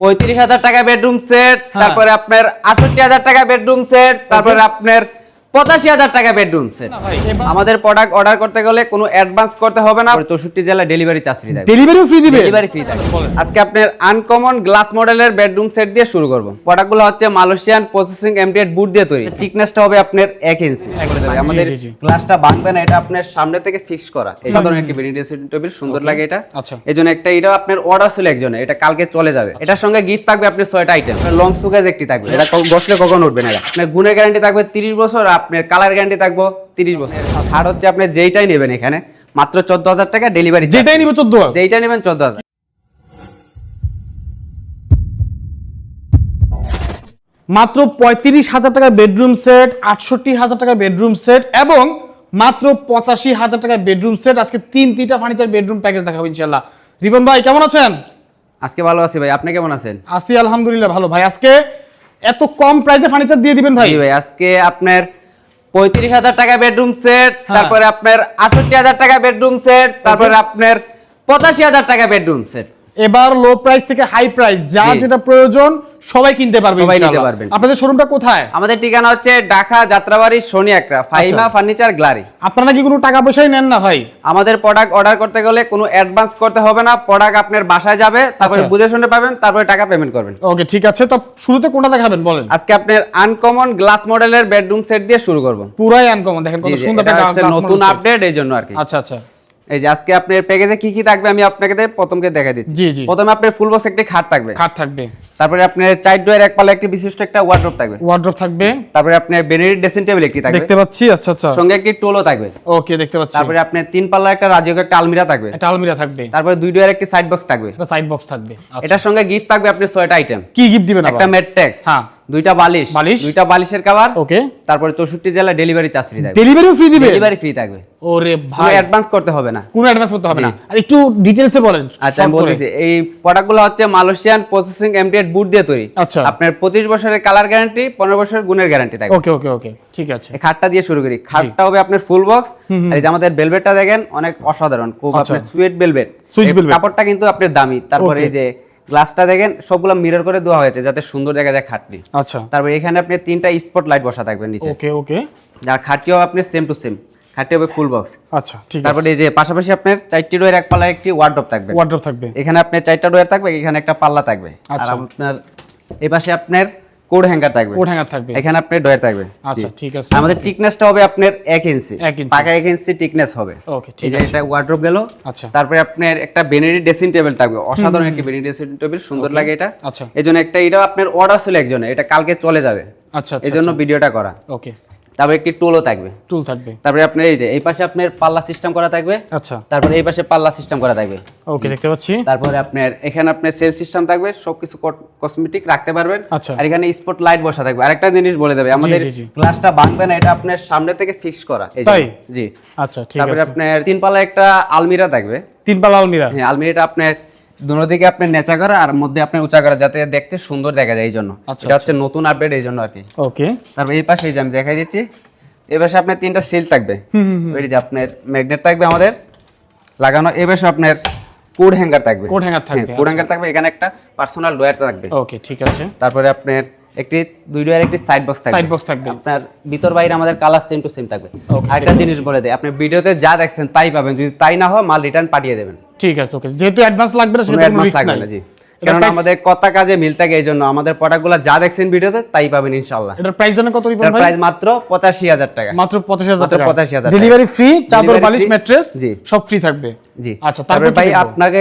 পঁয়ত্রিশ হাজার টাকা বেডরুম সেট হ্যাঁ। তারপরে আপনার আটষট্টি হাজার টাকা বেডরুম সেট তারপরে আপনার পঁচাশি হাজার টাকা বেডরুম সেট আমাদের প্রোডাক্ট অর্ডার করতে গেলে কোনো অ্যাডভান্স করতে হবে না। চৌষট্টি জেলা ডেলিভারি চার্জ ফ্রি থাকবে। ডেলিভারিও ফ্রি দিবে? ডেলিভারি ফ্রি থাকবে। আজকে আপনার আনকমন গ্লাস মডেলের বেডরুম সেট দিয়ে শুরু করব। প্রোডাক্টগুলো হচ্ছে মালয়েশিয়ান প্রসেসিং এমডিএড বুট দিয়ে তৈরি। থিকনেসটা হবে আপনার এক ইঞ্চি আমাদের। গ্লাসটা ভাঙবে না এটা আপনার সামনে থেকে ফিক্স করা। ধরনের একটি বেডরুম টেবিল সুন্দর লাগে এটা। আচ্ছা। এই জন্য একটা এটা আপনার অর্ডার ছিল একজনের এটা কালকে চলে যাবে। এটার সঙ্গে গিফট থাকবে আপনার ছয়টা আইটেম লং সুকেজ একটি থাকবে। এটা বসলে কখন উঠবে না? এটা। আপনার গুণের গ্যারান্টি থাকবে তিরিশ বছর আর আপনার কালার গ্যারান্টি থাকবে তিরিশ বছর। আর হচ্ছে আপনি যেইটাই নেবেন এখানে মাত্র চোদ্দ হাজার টাকা ডেলিভারি যেটাই নিবে চোদ্দ যেইটা নেবেন চোদ্দ হাজার মাত্র পঁয়ত্রিশ হাজার টাকা বেডরুম সেট আটষট্টি হাজার টাকা বেডরুম সেট এবং মাত্র পঁচাশি হাজার টাকা বেডরুম সেট আজকে তিন তিনটা ফার্নিচার বেডরুম প্যাকেজ দেখাবো ইনশাল্লাহ রিপন ভাই কেমন আছেন? আজকে ভালো আছি ভাই আপনি কেমন আছেন? আসি আলহামদুলিল্লাহ ভালো। ভাই আজকে এত কম প্রাইসে ফার্নিচার দিয়ে দিবেন ভাই? ভাই আজকে আপনার পঁয়ত্রিশ হাজার টাকা বেডরুম সেট হ্যাঁ। তারপরে আপনার আটষট্টি হাজার টাকা বেডরুম সেট তারপরে আপনার পঁচাশি হাজার টাকা বেডরুম সেট এবার লো প্রাইস থেকে হাই প্রাইস যা যেটা প্রয়োজন সবাই কিনতে পারবে সবাই নিতে। পারবেন। আপনাদের শোরুমটা কোথায়? আমাদের ঠিকানা হচ্ছে ঢাকা যাত্রাবাড়ি শনি একরা ফাইমা আচ্ছা। ফার্নিচার গ্লারি আপনারা কি কোনো টাকা পয়সাই নেন না ভাই? আমাদের প্রোডাক্ট অর্ডার করতে গেলে কোনো অ্যাডভান্স করতে হবে না প্রোডাক্ট আপনার বাসায় যাবে তারপরে আচ্ছা। বুঝে শুনে পাবেন তারপরে টাকা পেমেন্ট করবেন। ওকে ঠিক আছে তো শুরুতে কোনটা দেখাবেন বলেন? আজকে আপনার আনকমন গ্লাস মডেলের বেডরুম সেট দিয়ে শুরু করব। পুরাই আনকমন দেখেন কত সুন্দর একটা হচ্ছে নতুন আপডেট এই জন্য আর কি। আচ্ছা আচ্ছা। এই যে আজকে আপনার প্যাকেজে কি কি থাকবে আমি আপনাকে প্রথমকে দেখা দিচ্ছি। জি, জি। প্রথমে আপনার ফুল বক্স একটি খাট থাকবে। খাট থাকবে। তারপরে আপনার চার ডোয়ের এক একটি বিশিষ্ট একটা ওয়ার্ড্রপ থাকবে। ওয়ার্ড্রপ থাকবে। তারপরে আপনার বেনেডিট ড্রেসিং টেবিল একটি থাকবে। দেখতে পাচ্ছি আচ্ছা আচ্ছা। সঙ্গে একটি টোলও থাকবে। ওকে দেখতে পাচ্ছি। তারপরে আপনার তিন পাল্লা একটা রাজকীয় একটা আলমিরা থাকবে। একটা আলমিরা থাকবে। তারপরে দুই ডোয়ের একটি সাইড বক্স থাকবে। একটা সাইড বক্স থাকবে। এটার সঙ্গে গিফট থাকবে আপনার ছয়টা আইটেম কি গিফট দিবেন একটা আবার? মেট্রেক্স হ্যাঁ। দুইটা বালিশ। বালিশ। দুইটা বালিশের কভার ওকে। তারপরে চৌষট্টি জেলা ডেলিভারি চার্জ ফ্রি থাকবে। ডেলিভারিও ফ্রি দিবে? ডেলিভারি ফ্রি থাকবে। ওরে ভাই। অ্যাডভান্স করতে হবে না। কোনো অ্যাডভান্স করতে হবে না। আর একটু ডিটেইলসে বলেন আচ্ছা আমি এই প্রোডাক্টগুলো হচ্ছে মালয়েশিয়ান প্রসেসিং এমডিএড বুট দিয়ে তৈরি। আচ্ছা। আপনার পঁচিশ বছরের কালার গ্যারান্টি পনেরো বছরের গুণের গ্যারান্টি থাকবে। ওকে ওকে ওকে। ঠিক আছে। এই খাটটা দিয়ে শুরু করি। খাটটা হবে আপনার ফুল বক্স আর এই যে আমাদের বেলভেটটা দেখেন অনেক অসাধারণ। খুব আচ্ছা। আপনার সুইট বেলভেট Sweet velvet। কাপড়টা কিন্তু আপনার দামি। তারপরে এই যে গ্লাসটা দেখেন সবগুলো মিরর করে দেওয়া হয়েছে যাতে সুন্দর দেখা যায় খাটটি আচ্ছা। তারপর এখানে আপনি তিনটা স্পট লাইট বসা থাকবেন নিচে। ওকে ওকে আর খাটটিও আপনি সেম টু সেম খাটটি হবে ফুল বক্স আচ্ছা ঠিক আছে। তারপরে এই যে পাশাপাশি আপনার চারটি ডোয়ের এক পাল্লা একটি ওয়ার্ডরোব থাকবে। ওয়ার্ড্রপ থাকবে। এখানে আপনার চারটা ডোয়ার থাকবে এখানে একটা পাল্লা থাকবে। আর আচ্ছা। আপনার এই পাশে আপনার কোড হ্যাঙ্গার থাকবে। কোড হ্যাঙ্গার থাকবে। এখানে আপনার ডয়ার থাকবে। আচ্ছা ঠিক আছে। আমাদের টিকনেসটা হবে আপনার এক ইঞ্চি এক পাকা এক ইঞ্চি টিকনেস হবে। ওকে ঠিক আছে। এটা ওয়ার্ড্রপ গেল। আচ্ছা। তারপরে আপনার একটা বেনেডি ড্রেসিং টেবিল থাকবে। অসাধারণ একটি বেনেডি ড্রেসিং টেবিল সুন্দর লাগে এটা। আচ্ছা। এই জন্য একটা এটা আপনার অর্ডার ছিল একজনের। এটা কালকে চলে যাবে। আচ্ছা এই আচ্ছা। জন্য ভিডিওটা করা। ওকে তারপরে একটি টোলও থাকবে। টুল থাকবে। তারপরে আপনার এই যে এই পাশে আপনার পাল্লা সিস্টেম করা থাকবে। আচ্ছা। তারপরে এই পাশে পাল্লা সিস্টেম করা থাকবে। ওকে দেখতে পাচ্ছি। তারপরে আপনার এখানে আপনার সেল সিস্টেম থাকবে সবকিছু কসমেটিক রাখতে পারবেন। আচ্ছা। আর এখানে স্পট লাইট বসা থাকবে। আরেকটা জিনিস বলে দেবে আমাদের। গ্লাসটা ভাঙবে না এটা আপনার সামনে থেকে ফিক্স করা। এই যে। জি। আচ্ছা ঠিক আছে। তারপরে আপনার তিন পাল্লা একটা আলমিরা থাকবে। তিন পাল্লা আলমিরা? হ্যাঁ আলমিরাটা আপনার দুনো দিকে আপনার নেচা করা আর মধ্যে আপনার উঁচা করা যাতে দেখতে সুন্দর দেখা যায় এই জন্য আচ্ছা, এটা হচ্ছে নতুন আপডেট এই জন্য আর কি। ওকে। তারপর এই পাশে এই যে আমি দেখাই দিচ্ছি এই পাশে আপনার তিনটা সেল থাকবে। এই যে আপনার ম্যাগনেট থাকবে আমাদের লাগানো এই পাশে আপনার কোড হ্যাঙ্গার থাকবে। কোট হ্যাঙ্গার থাকবে কোড হ্যাঙ্গার থাকবে এখানে একটা পার্সোনাল ডয়ার থাকবে। ওকে ঠিক আছে। তারপরে আপনার একটি দুই ডয়ার একটি সাইড বক্স থাকবে। সাইড বক্স থাকবে। আপনার ভিতর বাইরে আমাদের কালার সেম টু সেম থাকবে। আরেকটা জিনিস বলে দেয় আপনি ভিডিওতে যা দেখছেন তাই পাবেন যদি তাই না হয় মাল রিটার্ন পাঠিয়ে দেবেন। ঠিক আছে ওকে যেহেতু অ্যাডভান্স লাগবে না সেটা অ্যাডভান্স লাগবে না জি। কারণ আমাদের কথা কাজে মিল থাকে এই জন্য। আমাদের প্রোডাক্টগুলো যা দেখছেন ভিডিওতে তাই পাবেন ইনশাল্লাহ এটার প্রাইস জানেন কত রিপন ভাই? প্রাইস মাত্র পঁচাশি হাজার টাকা। মাত্র পঁচাশ হাজার মাত্র টাকা। 85,000 ডেলিভারি ফ্রি চাদর বালিশ ম্যাট্রেস জি। সব ফ্রি থাকবে। জি। আচ্ছা তারপরে ভাই আপনাকে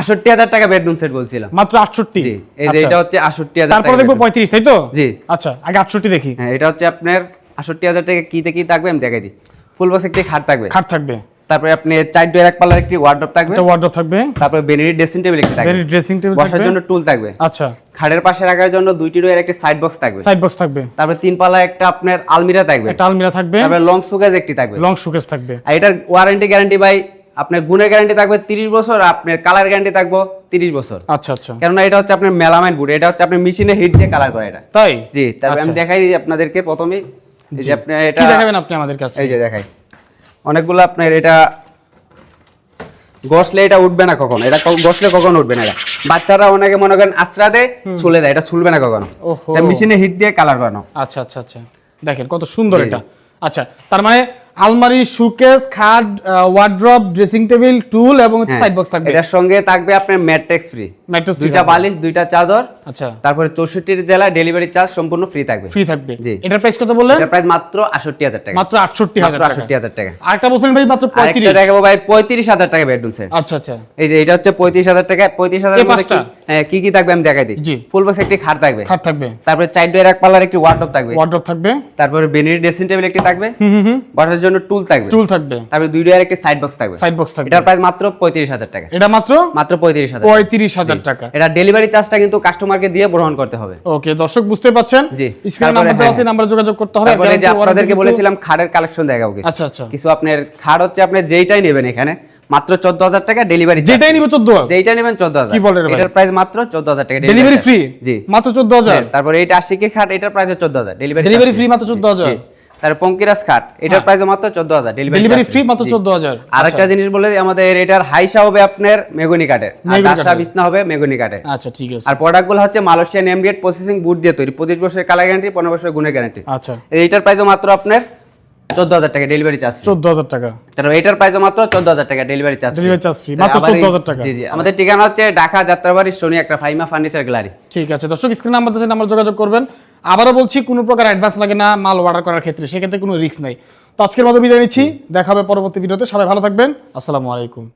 আষট্টি হাজার টাকা বেডরুম সেট বলছিলাম। মাত্র আটষট্টি। জি এই যে এটা হচ্ছে আষট্টি হাজার তারপর টাকা দেখব bedroom। পঁয়ত্রিশ তাই তো? জি। আচ্ছা আগে আটষট্টি দেখি। হ্যাঁ এটা হচ্ছে আপনার আষট্টি হাজার টাকা কিতে কি থাকবে আমি দেখাই দিই। ফুল বক্স একটি খাট থাকবে। খাট থাকবে। তারপরে আপনি চার ডোয়ের এক পাল্লার একটি ওয়ার্ডরোব থাকবে। একটা ওয়ার্ড্রপ থাকবে। তারপরে বেনেরি ড্রেসিং টেবিল একটি থাকবে। ড্রেসিং টেবিল বসার জন্য টুল থাকবে। আচ্ছা। খাটের পাশে রাখার জন্য দুইটি ডোয়ের একটি সাইড বক্স থাকবে। সাইড বক্স থাকবে। তারপরে তিন পাল্লা একটা আপনার আলমিরা থাকবে। একটা আলমিরা থাকবে। তারপরে লং সুকেজ একটি থাকবে। লং সুকেস থাকবে। আর এটার ওয়ারেন্টি গ্যারান্টি ভাই আপনার গুণের গ্যারান্টি থাকবে তিরিশ বছর আর আপনার কালার গ্যারান্টি থাকবে তিরিশ বছর। আচ্ছা আচ্ছা। কেননা এটা হচ্ছে আপনার মেলামাইন বুট এটা হচ্ছে আপনার মেশিনে হিট দিয়ে কালার করে এটা। তাই? জি তারপরে আমি আচ্ছা। দেখাই আপনাদেরকে প্রথমেই এই যে আপনি এটা কি দেখাবেন আপনি আমাদের কাছে? এই যে দেখাই। অনেকগুলো আপনার এটা গসলে এটা উঠবে না কখনো। এটা গসলে কখনো উঠবে না এটা। বাচ্চারা অনেকে মনে করেন আশ্রা দেয় ছুলে দেয় এটা ছুলবে না কখনো। এটা মেশিনে হিট দিয়ে কালার করানো আচ্ছা আচ্ছা আচ্ছা। দেখেন কত সুন্দর এটা। আচ্ছা তার মানে আলমারি সুকেস খাট ওয়ার্ড্রপ ড্রেসিং টেবিল টুল এবং হ্যাঁ, সাইড বক্স থাকবে। এটার সঙ্গে থাকবে আপনার ম্যাট্রেক্স ফ্রি ম্যাট্রেস দুইটা বালিশ দুইটা চাদর আচ্ছা। তারপরে চৌষট্টির জেলা ডেলিভারি চার্জ সম্পূর্ণ ফ্রি থাকবে। ফ্রি থাকবে। জি। এটার প্রাইস কত বললেন? এটা প্রাইস মাত্র আটষট্টি হাজার টাকা। মাত্র আটষট্টি হাজার মাত্র টাকা। আটষট্টি হাজার টাকা। আরেকটা বলছেন ভাই মাত্র আরেকটা পঁয়ত্রিশ। দেখাবো ভাই পঁয়ত্রিশ হাজার টাকা বেডরুম সেট আচ্ছা আচ্ছা। এই যে এটা হচ্ছে পঁয়ত্রিশ হাজার টাকা। পঁয়ত্রিশ হাজার এই পাঁচটা? কি কি থাকবে আমি দেখাই দিই। ফুল বক্স একটি খাট থাকবে। খাট থাকবে। তারপরে চার ডোয়ের এক পাল্লার একটি ওয়ার্ডরোব থাকবে। ওয়ার্ড্রপ থাকবে। তারপরে বেনির ড্রেসিং টেবিল একটি থাকবে। হুম হুম বসার জন্য টুল থাকবে। টুল থাকবে। তারপরে দুই ডয়ার একটা সাইড বক্স থাকবে। সাইড বক্স থাকবে। এটা প্রাইস মাত্র 35000 টাকা। এটা মাত্র? মাত্র 35000 35000 টাকা। এটা ডেলিভারি চার্জটা কিন্তু কাস্টমারকে দিয়ে বহন করতে হবে। ওকে দর্শক বুঝতে পাচ্ছেন? জি স্ক্রিনে নাম্বার হ্যাঁ, আছে হ্যাঁ। নাম্বার যোগাযোগ করতে হবে। তারপরে যে আপনাদেরকে বলেছিলাম খাড়ের কালেকশন দেখাবো কিছু। আচ্ছা আচ্ছা। কিছু আপনার খাড় হচ্ছে আপনি যেইটাই নেবেন এখানে মাত্র 14000 টাকা ডেলিভারি যেটাই নিবে 14000 যেটাই নেবেন 14000 কি বলেন এটার প্রাইস মাত্র 14000 টাকা ডেলিভারি ফ্রি জি। মাত্র 14000 তারপর এইটা 80 কে খাট এটার প্রাইস 14000 ডেলিভারি ডেলিভারি ফ্রি মাত্র 14000 তার পঙ্কিরাজ খাট এটার হ্যাঁ। প্রাইস মাত্র 14000 ডেলিভারি ফ্রি মাত্র 14000 আর একটা জিনিস বলে আমাদের এটার হাইসা হবে আপনার মেগনি কাঠের। আর দাসা বিছনা হবে মেগনি কাঠের। আচ্ছা ঠিক আছে। আর প্রোডাক্টগুলো হচ্ছে মালয়েশিয়ান এমডিএড প্রসেসিং বুট দিয়ে তৈরি 25 বছরের কালার গ্যারান্টি 15 বছরের গুণের গ্যারান্টি আচ্ছা। এইটার প্রাইস মাত্র আপনার চোদ্দ হাজার টাকা ডেলিভারি চার্জ চোদ্দ হাজার টাকা। তাহলে এটার প্রাইস মাত্র চোদ্দ হাজার টাকা delivery charge delivery charge free মাত্র চোদ্দ হাজার টাকা। জি জি। আমাদের ঠিকানা হচ্ছে ঢাকা যাত্রাবাড়ি শনি একটা ফাইমা ফার্নিচার গ্যালারি ঠিক আছে দর্শক স্ক্রিন নাম্বার দিয়েছেন নাম্বার যোগাযোগ করবেন। আবারও বলছি কোনো প্রকার অ্যাডভান্স লাগে না মাল অর্ডার করার ক্ষেত্রে সেক্ষেত্রে কোনো রিস্ক নাই। তো আজকের মতো বিদায় নিচ্ছি। দেখা হবে পরবর্তী ভিডিওতে। সবাই ভালো থাকবেন। আসসালামু আলাইকুম।